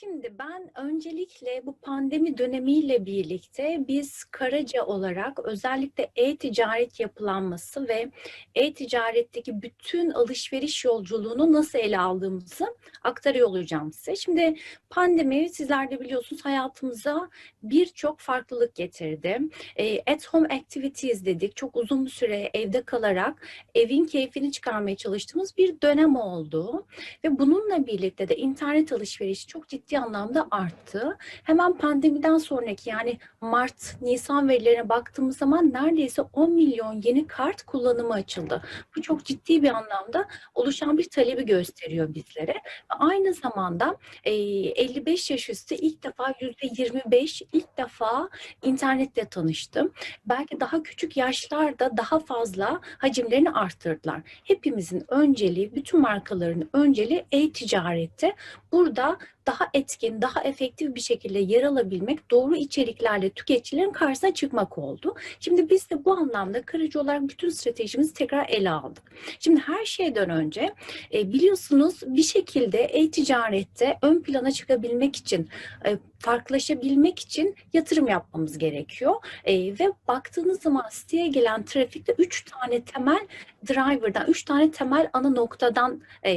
Şimdi ben öncelikle bu pandemi dönemiyle birlikte biz Karaca olarak özellikle e-ticaret yapılanması ve e-ticaretteki bütün alışveriş yolculuğunu nasıl ele aldığımızı aktarıyor olacağım size. Şimdi pandemi sizler de biliyorsunuz hayatımıza birçok farklılık getirdi. E, at home activities dedik. Çok uzun bir süre evde kalarak evin keyfini çıkarmaya çalıştığımız bir dönem oldu. Ve bununla birlikte de internet alışverişi çok ciddi anlamda arttı. Hemen pandemiden sonraki yani Mart, Nisan verilerine baktığımız zaman neredeyse 10 milyon yeni kart kullanımı açıldı. Bu çok ciddi bir anlamda oluşan bir talebi gösteriyor bizlere. Aynı zamanda e, 55 yaş üstü ilk defa %25 ilk defa internetle tanıştım. Belki daha küçük yaşlarda daha fazla hacimlerini arttırdılar. Hepimizin önceliği, bütün markaların önceliği e-ticarette. Burada daha etkin, daha efektif bir şekilde yer alabilmek, doğru içeriklerle tüketicilerin karşısına çıkmak oldu. Şimdi biz de bu anlamda kırıcı olarak bütün stratejimizi tekrar ele aldık. Şimdi her şeyden önce e, biliyorsunuz bir şekilde e-ticarette ön plana çıkabilmek için, e, farklılaşabilmek için yatırım yapmamız gerekiyor. E, ve baktığınız zaman siteye gelen trafikte 3 tane temel driver'dan, 3 tane temel ana noktadan, e,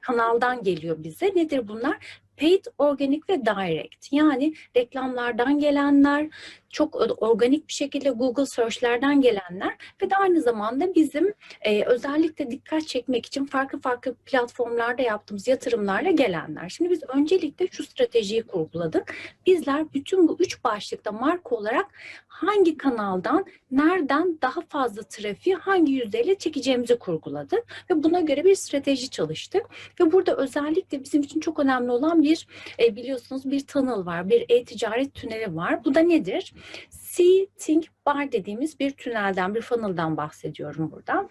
kanaldan geliyor bize. Nedir bunlar? Paid, organik ve direct. Yani reklamlardan gelenler, çok organik bir şekilde Google search'lerden gelenler ve de aynı zamanda bizim e, özellikle dikkat çekmek için farklı farklı platformlarda yaptığımız yatırımlarla gelenler. Şimdi biz öncelikle şu stratejiyi kurguladık. Bizler bütün bu üç başlıkta marka olarak hangi kanaldan, nereden daha fazla trafiği hangi yüzdeyle çekeceğimizi kurguladık ve buna göre bir strateji çalıştık. Ve burada özellikle bizim için çok önemli olan bir e, biliyorsunuz bir tunnel var, bir e-ticaret tüneli var. Bu da nedir? See, Think, Bar dediğimiz bir tünelden, bir funnel'dan bahsediyorum burada.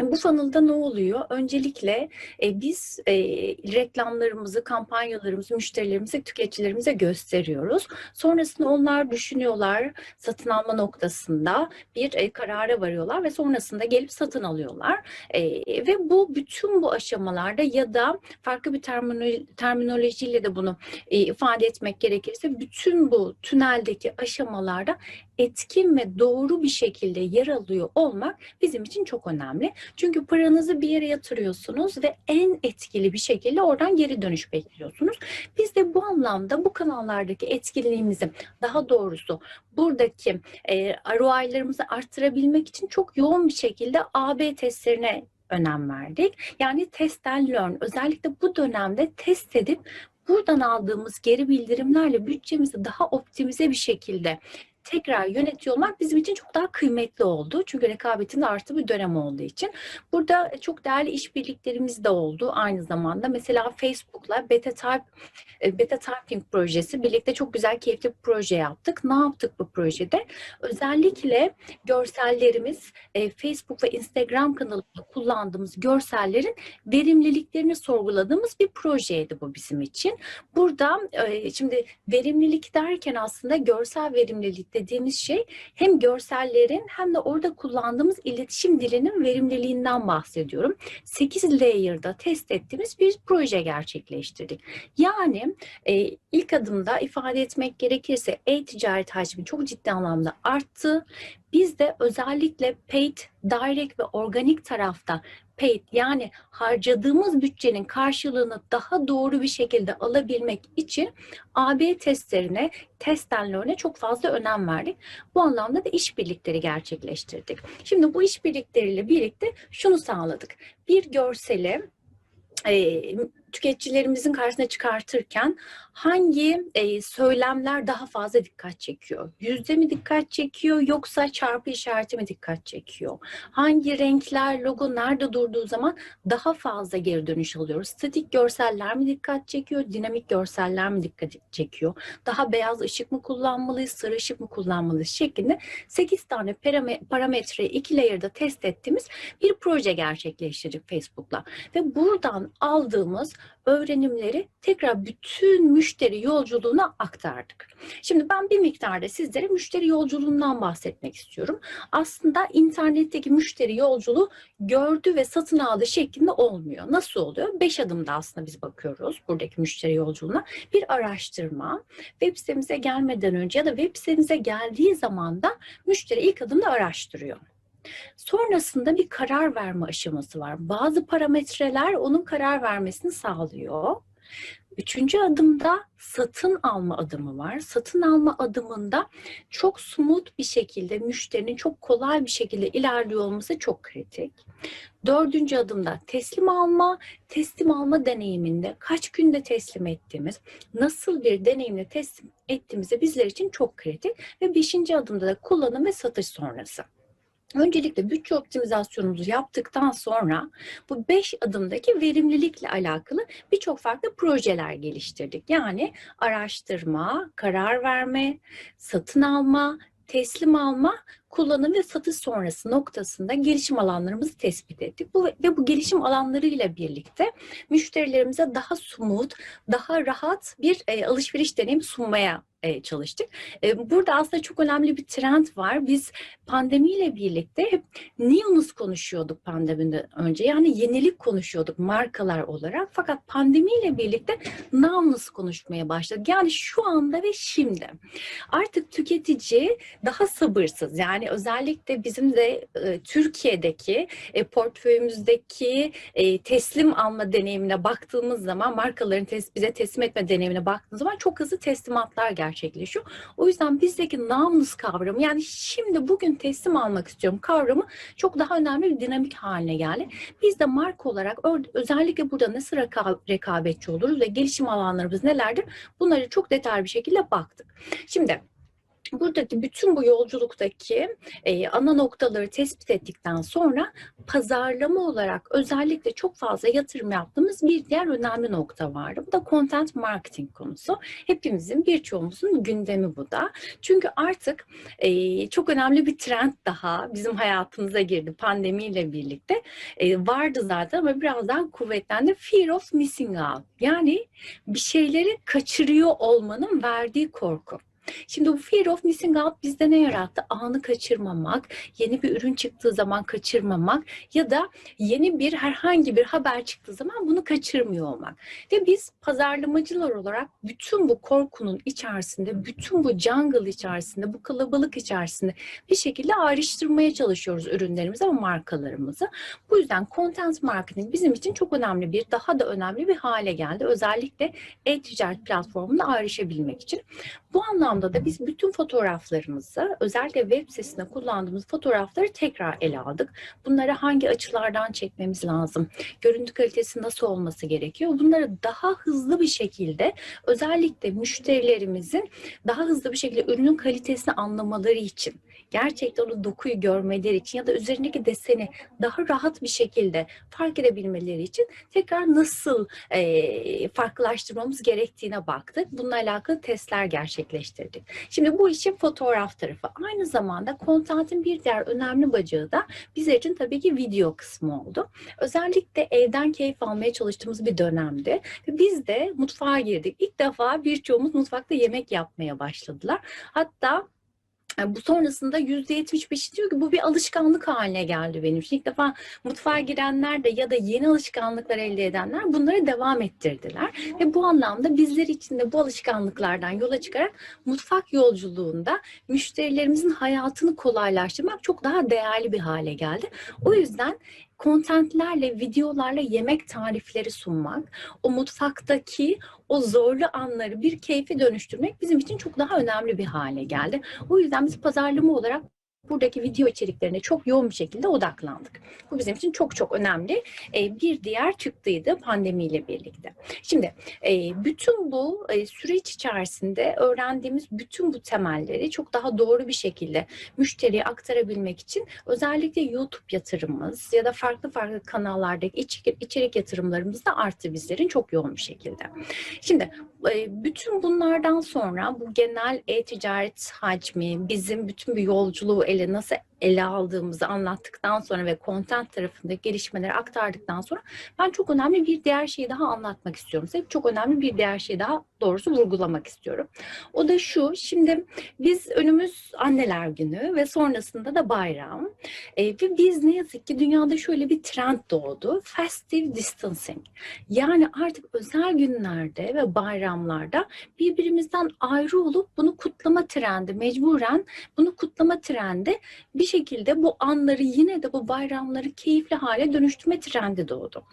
Bu funnel'da ne oluyor? Öncelikle e, biz e, reklamlarımızı, kampanyalarımızı müşterilerimize, tüketicilerimize gösteriyoruz. Sonrasında onlar düşünüyorlar, satın alma noktasında bir e, karara varıyorlar ve sonrasında gelip satın alıyorlar. E, ve bu bütün bu aşamalarda ya da farklı bir terminolo terminolojiyle de bunu e, ifade etmek gerekirse bütün bu tüneldeki aşamalarda etkin ve doğru bir şekilde yer alıyor olmak bizim için çok önemli. Çünkü paranızı bir yere yatırıyorsunuz ve en etkili bir şekilde oradan geri dönüş bekliyorsunuz. Biz de bu anlamda bu kanallardaki etkinliğimizi daha doğrusu buradaki e, ROI'larımızı arttırabilmek için çok yoğun bir şekilde AB testlerine önem verdik. Yani test and learn özellikle bu dönemde test edip buradan aldığımız geri bildirimlerle bütçemizi daha optimize bir şekilde tekrar yönetiyor olmak bizim için çok daha kıymetli oldu. Çünkü rekabetin de arttığı bir dönem olduğu için. Burada çok değerli işbirliklerimiz de oldu aynı zamanda. Mesela Facebook'la Beta Type e, Beta Typing projesi birlikte çok güzel keyifli bir proje yaptık. Ne yaptık bu projede? Özellikle görsellerimiz e, Facebook ve Instagram kanalında kullandığımız görsellerin verimliliklerini sorguladığımız bir projeydi bu bizim için. Burada e, şimdi verimlilik derken aslında görsel verimlilik dediğimiz şey hem görsellerin hem de orada kullandığımız iletişim dilinin verimliliğinden bahsediyorum. 8 layer'da test ettiğimiz bir proje gerçekleştirdik. Yani e, ilk adımda ifade etmek gerekirse e-ticaret hacmi çok ciddi anlamda arttı. Biz de özellikle paid, direct ve organik tarafta paid yani harcadığımız bütçenin karşılığını daha doğru bir şekilde alabilmek için AB testlerine, test learn'e çok fazla önem verdik. Bu anlamda da işbirlikleri gerçekleştirdik. Şimdi bu işbirlikleriyle birlikte şunu sağladık. Bir görseli e, tüketicilerimizin karşısına çıkartırken hangi e, söylemler daha fazla dikkat çekiyor? Yüzde mi dikkat çekiyor yoksa çarpı işareti mi dikkat çekiyor? Hangi renkler, logo nerede durduğu zaman daha fazla geri dönüş alıyoruz? Statik görseller mi dikkat çekiyor? Dinamik görseller mi dikkat çekiyor? Daha beyaz ışık mı kullanmalıyız, sarı ışık mı kullanmalıyız şeklinde 8 tane parametreyi iki layer'da test ettiğimiz bir proje gerçekleştirdik Facebook'la. Ve buradan aldığımız öğrenimleri tekrar bütün müşteri yolculuğuna aktardık. Şimdi ben bir miktarda sizlere müşteri yolculuğundan bahsetmek istiyorum. Aslında internetteki müşteri yolculuğu gördü ve satın aldı şeklinde olmuyor. Nasıl oluyor? Beş adımda aslında biz bakıyoruz buradaki müşteri yolculuğuna. Bir araştırma, web sitemize gelmeden önce ya da web sitemize geldiği zaman da müşteri ilk adımda araştırıyor. Sonrasında bir karar verme aşaması var. Bazı parametreler onun karar vermesini sağlıyor. Üçüncü adımda satın alma adımı var. Satın alma adımında çok smooth bir şekilde müşterinin çok kolay bir şekilde ilerliyor olması çok kritik. Dördüncü adımda teslim alma, teslim alma deneyiminde kaç günde teslim ettiğimiz, nasıl bir deneyimle teslim ettiğimizi bizler için çok kritik. Ve beşinci adımda da kullanım ve satış sonrası. Öncelikle bütçe optimizasyonumuzu yaptıktan sonra bu beş adımdaki verimlilikle alakalı birçok farklı projeler geliştirdik. Yani araştırma, karar verme, satın alma, teslim alma, kullanım ve satış sonrası noktasında gelişim alanlarımızı tespit ettik. Bu ve bu gelişim alanlarıyla birlikte müşterilerimize daha smooth, daha rahat bir e, alışveriş deneyimi sunmaya e, çalıştık. E, burada aslında çok önemli bir trend var. Biz pandemiyle birlikte hep newness konuşuyorduk pandemiden önce. Yani yenilik konuşuyorduk markalar olarak. Fakat pandemiyle birlikte nowness konuşmaya başladık. Yani şu anda ve şimdi. Artık tüketici daha sabırsız. Yani özellikle bizim de e, Türkiye'deki e, portföyümüzdeki e, teslim alma deneyimine baktığımız zaman markaların tes bize teslim etme deneyimine baktığımız zaman çok hızlı teslimatlar gerçekleşiyor. O yüzden bizdeki nowness kavramı yani şimdi bugün teslim almak istiyorum kavramı çok daha önemli bir dinamik haline geldi. Biz de marka olarak özellikle burada nasıl rekabetçi oluruz ve gelişim alanlarımız nelerdir? Bunları çok detaylı bir şekilde baktık. Şimdi buradaki bütün bu yolculuktaki e, ana noktaları tespit ettikten sonra pazarlama olarak özellikle çok fazla yatırım yaptığımız bir diğer önemli nokta vardı. Bu da content marketing konusu. Hepimizin birçoğumuzun gündemi bu da. Çünkü artık e, çok önemli bir trend daha bizim hayatımıza girdi pandemiyle birlikte. E, vardı zaten ama biraz daha kuvvetlendi. Fear of missing out. Yani bir şeyleri kaçırıyor olmanın verdiği korku. Şimdi bu fear of missing out bizde ne yarattı? Anı kaçırmamak, yeni bir ürün çıktığı zaman kaçırmamak ya da yeni bir herhangi bir haber çıktığı zaman bunu kaçırmıyor olmak. Ve biz pazarlamacılar olarak bütün bu korkunun içerisinde, bütün bu jungle içerisinde, bu kalabalık içerisinde bir şekilde ayrıştırmaya çalışıyoruz ürünlerimizi ve markalarımızı. Bu yüzden content marketing bizim için çok önemli bir, daha da önemli bir hale geldi. Özellikle e-ticaret platformunda ayrışabilmek için. Bu anlamda da biz bütün fotoğraflarımızı özellikle web sitesinde kullandığımız fotoğrafları tekrar ele aldık. Bunları hangi açılardan çekmemiz lazım? Görüntü kalitesi nasıl olması gerekiyor? Bunları daha hızlı bir şekilde özellikle müşterilerimizin daha hızlı bir şekilde ürünün kalitesini anlamaları için gerçekten o dokuyu görmeleri için ya da üzerindeki deseni daha rahat bir şekilde fark edebilmeleri için tekrar nasıl e, farklılaştırmamız gerektiğine baktık. Bununla alakalı testler gerçekleştirdik. Şimdi bu işin fotoğraf tarafı. Aynı zamanda kontentin bir diğer önemli bacağı da bizler için tabii ki video kısmı oldu. Özellikle evden keyif almaya çalıştığımız bir dönemde ve biz de mutfağa girdik. İlk defa birçoğumuz mutfakta yemek yapmaya başladılar. Hatta bu sonrasında yüzde yetmiş beş diyor ki bu bir alışkanlık haline geldi benim için. İlk defa mutfağa girenler de ya da yeni alışkanlıklar elde edenler bunları devam ettirdiler. Ve bu anlamda bizler için de bu alışkanlıklardan yola çıkarak mutfak yolculuğunda müşterilerimizin hayatını kolaylaştırmak çok daha değerli bir hale geldi. O yüzden kontentlerle, videolarla yemek tarifleri sunmak, o mutfaktaki o zorlu anları bir keyfe dönüştürmek bizim için çok daha önemli bir hale geldi. O yüzden biz pazarlama olarak buradaki video içeriklerine çok yoğun bir şekilde odaklandık. Bu bizim için çok çok önemli e, bir diğer çıktıydı pandemiyle birlikte. Şimdi e, bütün bu e, süreç içerisinde öğrendiğimiz bütün bu temelleri çok daha doğru bir şekilde müşteriye aktarabilmek için özellikle YouTube yatırımımız ya da farklı farklı kanallardaki içerik, içerik yatırımlarımız da arttı bizlerin çok yoğun bir şekilde. Şimdi bütün bunlardan sonra bu genel e-ticaret hacmi, bizim bütün bir yolculuğu ele nasıl ele aldığımızı anlattıktan sonra ve content tarafındaki gelişmeleri aktardıktan sonra ben çok önemli bir diğer şeyi daha anlatmak istiyorum. Size çok önemli bir diğer şeyi daha doğrusu vurgulamak istiyorum. O da şu, şimdi biz önümüz anneler günü ve sonrasında da bayram. E, ve biz ne yazık ki dünyada şöyle bir trend doğdu. Festive distancing. Yani artık özel günlerde ve bayramlarda birbirimizden ayrı olup bunu kutlama trendi, mecburen bunu kutlama trendi bir şekilde bu anları yine de bu bayramları keyifli hale dönüştürme trendi doğdu.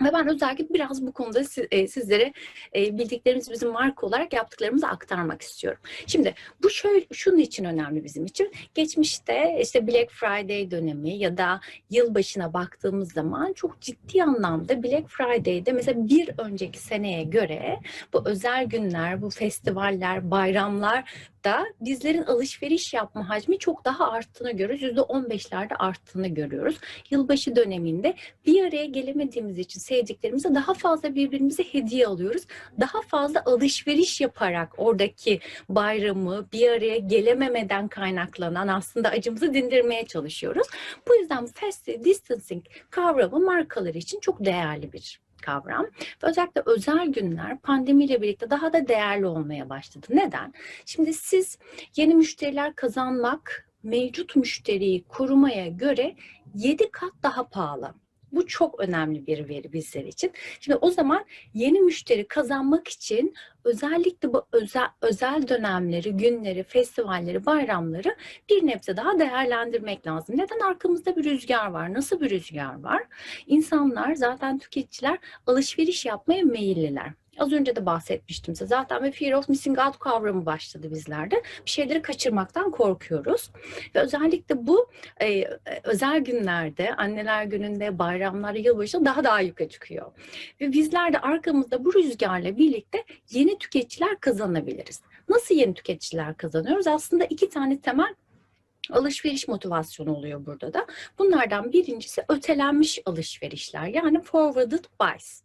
Ve ben özellikle biraz bu konuda e, sizlere e, bildiklerimiz bizim marka olarak yaptıklarımızı aktarmak istiyorum. Şimdi bu şöyle şunun için önemli bizim için. Geçmişte işte Black Friday dönemi ya da yılbaşına baktığımız zaman çok ciddi anlamda Black Friday'de mesela bir önceki seneye göre bu özel günler, bu festivaller, bayramlar da bizlerin alışveriş yapma hacmi çok daha arttığını görüyoruz. Yüzde on beşlerde arttığını görüyoruz. Yılbaşı döneminde bir araya gelemediğimiz için sevdiklerimize daha fazla birbirimize hediye alıyoruz. Daha fazla alışveriş yaparak oradaki bayramı bir araya gelememeden kaynaklanan aslında acımızı dindirmeye çalışıyoruz. Bu yüzden festive distancing kavramı markalar için çok değerli bir kavram. Ve özellikle özel günler pandemiyle birlikte daha da değerli olmaya başladı. Neden? Şimdi siz yeni müşteriler kazanmak mevcut müşteriyi korumaya göre 7 kat daha pahalı. Bu çok önemli bir veri bizler için. Şimdi o zaman yeni müşteri kazanmak için özellikle bu özel, özel dönemleri, günleri, festivalleri, bayramları bir nebze daha değerlendirmek lazım. Neden arkamızda bir rüzgar var? Nasıl bir rüzgar var? İnsanlar zaten tüketiciler alışveriş yapmaya meyilliler. Az önce de bahsetmiştim size. Zaten bir fear of missing out kavramı başladı bizlerde. Bir şeyleri kaçırmaktan korkuyoruz. Ve özellikle bu e, özel günlerde, anneler gününde, bayramlarda, yılbaşı daha daha yukarı çıkıyor. Ve bizler de arkamızda bu rüzgarla birlikte yeni tüketiciler kazanabiliriz. Nasıl yeni tüketiciler kazanıyoruz? Aslında iki tane temel alışveriş motivasyonu oluyor burada da. Bunlardan birincisi ötelenmiş alışverişler yani forwarded buys.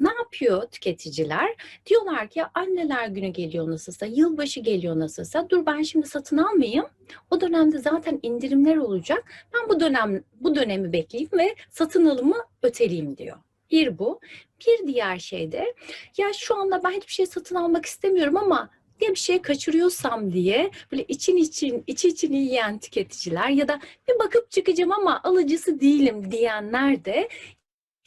Ne yapıyor tüketiciler? Diyorlar ki anneler günü geliyor nasılsa, yılbaşı geliyor nasılsa. Dur ben şimdi satın almayayım. O dönemde zaten indirimler olacak. Ben bu dönem bu dönemi bekleyeyim ve satın alımı öteleyeyim diyor. Bir bu. Bir diğer şey de ya şu anda ben hiçbir şey satın almak istemiyorum ama diye bir şey kaçırıyorsam diye böyle için için iç içini yiyen tüketiciler ya da bir bakıp çıkacağım ama alıcısı değilim diyenler de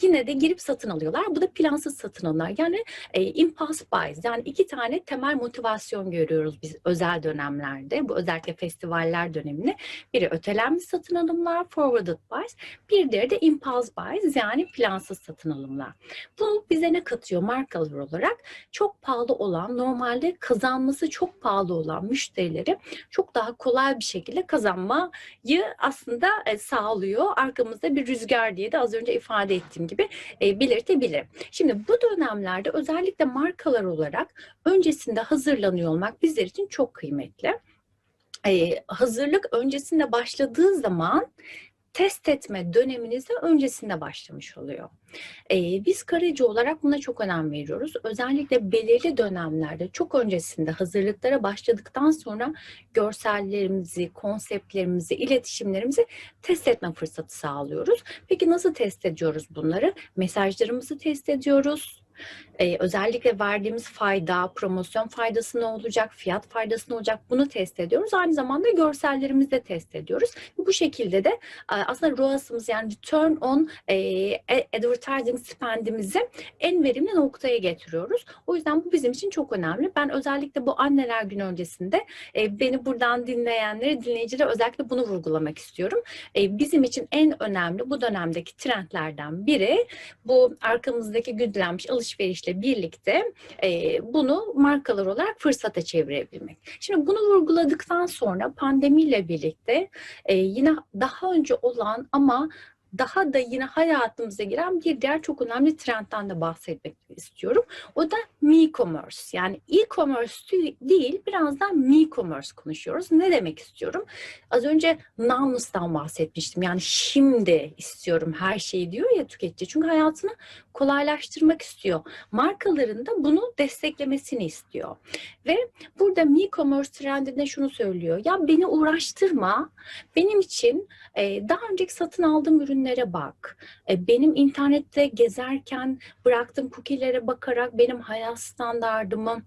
yine de girip satın alıyorlar. Bu da plansız satın alımlar. Yani e, impulse buys. Yani iki tane temel motivasyon görüyoruz biz özel dönemlerde. Bu özellikle festivaller döneminde. Biri ötelenmiş satın alımlar, forwarded buys. Bir diğeri de impulse buys yani plansız satın alımlar. Bu bize ne katıyor markalar olarak? Çok pahalı olan, normalde kazanması çok pahalı olan müşterileri çok daha kolay bir şekilde kazanmayı aslında e, sağlıyor. Arkamızda bir rüzgar diye de az önce ifade ettiğim gibi e, belirtebilirim. Şimdi bu dönemlerde özellikle markalar olarak öncesinde hazırlanıyor olmak bizler için çok kıymetli. E, hazırlık öncesinde başladığı zaman test etme döneminize öncesinde başlamış oluyor. Ee, biz Karacı olarak buna çok önem veriyoruz. Özellikle belirli dönemlerde çok öncesinde hazırlıklara başladıktan sonra görsellerimizi, konseptlerimizi, iletişimlerimizi test etme fırsatı sağlıyoruz. Peki nasıl test ediyoruz bunları? Mesajlarımızı test ediyoruz ee, özellikle verdiğimiz fayda, promosyon faydası ne olacak, fiyat faydası ne olacak bunu test ediyoruz. Aynı zamanda görsellerimizi de test ediyoruz. Bu şekilde de aslında ROAS'ımız yani Return on e, Advertising Spend'imizi en verimli noktaya getiriyoruz. O yüzden bu bizim için çok önemli. Ben özellikle bu anneler günü öncesinde e, beni buradan dinleyenlere, dinleyicilere özellikle bunu vurgulamak istiyorum. E, bizim için en önemli bu dönemdeki trendlerden biri bu arkamızdaki güdülenmiş alışverişle birlikte e, bunu markalar olarak fırsata çevirebilmek. Şimdi bunu vurguladıktan sonra pandemiyle birlikte e, yine daha önce olan ama daha da yine hayatımıza giren bir diğer çok önemli trendten de bahsetmek istiyorum. O da me-commerce. Yani e-commerce değil, biraz da me-commerce konuşuyoruz. Ne demek istiyorum? Az önce now'dan bahsetmiştim. Yani şimdi istiyorum her şeyi diyor ya tüketici. Çünkü hayatını kolaylaştırmak istiyor. Markaların da bunu desteklemesini istiyor. Ve burada me-commerce trendinde şunu söylüyor. Ya beni uğraştırma. Benim için e, daha önceki satın aldığım ürünlere bak. E, benim internette gezerken bıraktığım cookie'lere bakarak benim hayat standardımı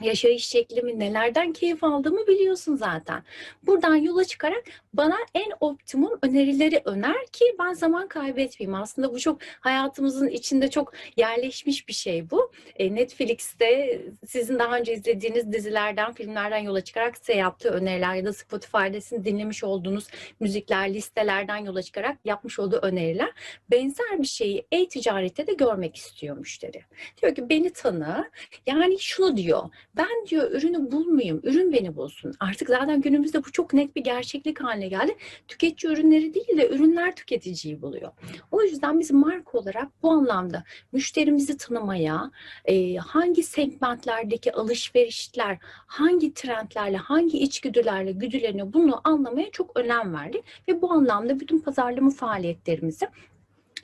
yaşayış şeklimi, nelerden keyif aldığımı biliyorsun zaten. Buradan yola çıkarak bana en optimum önerileri öner ki ben zaman kaybetmeyeyim. Aslında bu çok hayatımızın içinde çok yerleşmiş bir şey bu. E, Netflix'te sizin daha önce izlediğiniz dizilerden, filmlerden yola çıkarak size yaptığı öneriler ya da Spotify'da sizin dinlemiş olduğunuz müzikler, listelerden yola çıkarak yapmış olduğu öneriler benzer bir şeyi e-ticarette de görmek istiyor müşteri. Diyor ki beni tanı. Yani şunu diyor. Ben diyor ürünü bulmayayım, ürün beni bulsun. Artık zaten günümüzde bu çok net bir gerçeklik haline geldi. Tüketici ürünleri değil de ürünler tüketiciyi buluyor. O yüzden biz marka olarak bu anlamda müşterimizi tanımaya, e, hangi segmentlerdeki alışverişler, hangi trendlerle, hangi içgüdülerle güdüleniyor bunu anlamaya çok önem verdik. Ve bu anlamda bütün pazarlama faaliyetlerimizi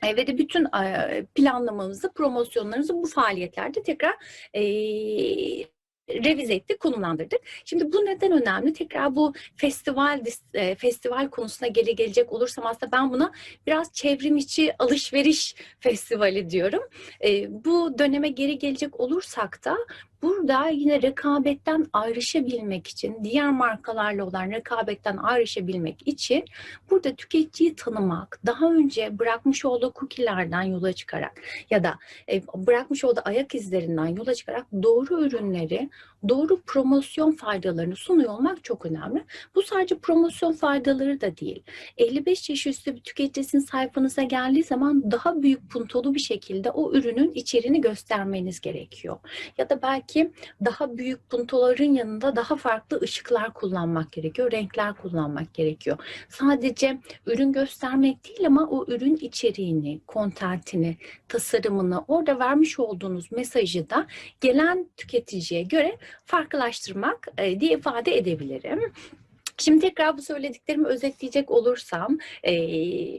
e, ve de bütün e, planlamamızı, promosyonlarımızı bu faaliyetlerde tekrar e, revize ettik, konumlandırdık. Şimdi bu neden önemli? Tekrar bu festival e, festival konusuna geri gelecek olursam aslında ben buna biraz çevrim içi alışveriş festivali diyorum. E, bu döneme geri gelecek olursak da Burada yine rekabetten ayrışabilmek için, diğer markalarla olan rekabetten ayrışabilmek için burada tüketiciyi tanımak, daha önce bırakmış olduğu cookie'lerden yola çıkarak ya da e, bırakmış olduğu ayak izlerinden yola çıkarak doğru ürünleri, doğru promosyon faydalarını sunuyor olmak çok önemli. Bu sadece promosyon faydaları da değil. 55 yaş üstü bir tüketicisinin sayfanıza geldiği zaman daha büyük puntolu bir şekilde o ürünün içeriğini göstermeniz gerekiyor. Ya da belki daha büyük puntoların yanında daha farklı ışıklar kullanmak gerekiyor, renkler kullanmak gerekiyor. Sadece ürün göstermek değil ama o ürün içeriğini, kontentini, tasarımını, orada vermiş olduğunuz mesajı da gelen tüketiciye göre farklılaştırmak e, diye ifade edebilirim. Şimdi tekrar bu söylediklerimi özetleyecek olursam, e,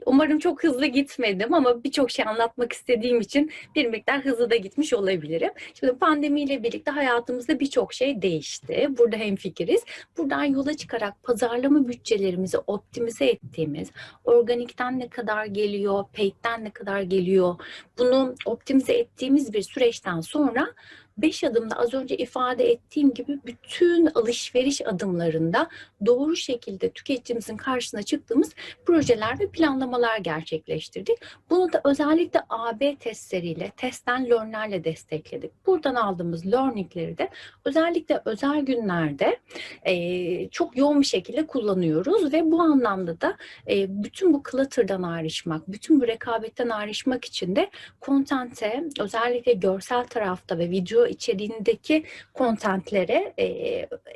umarım çok hızlı gitmedim ama birçok şey anlatmak istediğim için bir miktar hızlı da gitmiş olabilirim. Şimdi pandemiyle birlikte hayatımızda birçok şey değişti. Burada hemfikiriz. Buradan yola çıkarak pazarlama bütçelerimizi optimize ettiğimiz, organikten ne kadar geliyor, paid'den ne kadar geliyor, bunu optimize ettiğimiz bir süreçten sonra Beş adımda az önce ifade ettiğim gibi bütün alışveriş adımlarında doğru şekilde tüketicimizin karşısına çıktığımız projeler ve planlamalar gerçekleştirdik. Bunu da özellikle AB testleriyle, test and learn'lerle destekledik. Buradan aldığımız learningleri de özellikle özel günlerde e, çok yoğun bir şekilde kullanıyoruz ve bu anlamda da e, bütün bu clutter'dan ayrışmak, bütün bu rekabetten ayrışmak için de kontente özellikle görsel tarafta ve video içeriğindeki kontentlere e,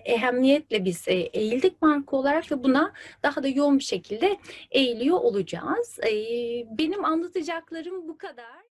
ehemmiyetle biz e, eğildik marka olarak ve buna daha da yoğun bir şekilde eğiliyor olacağız. E, benim anlatacaklarım bu kadar.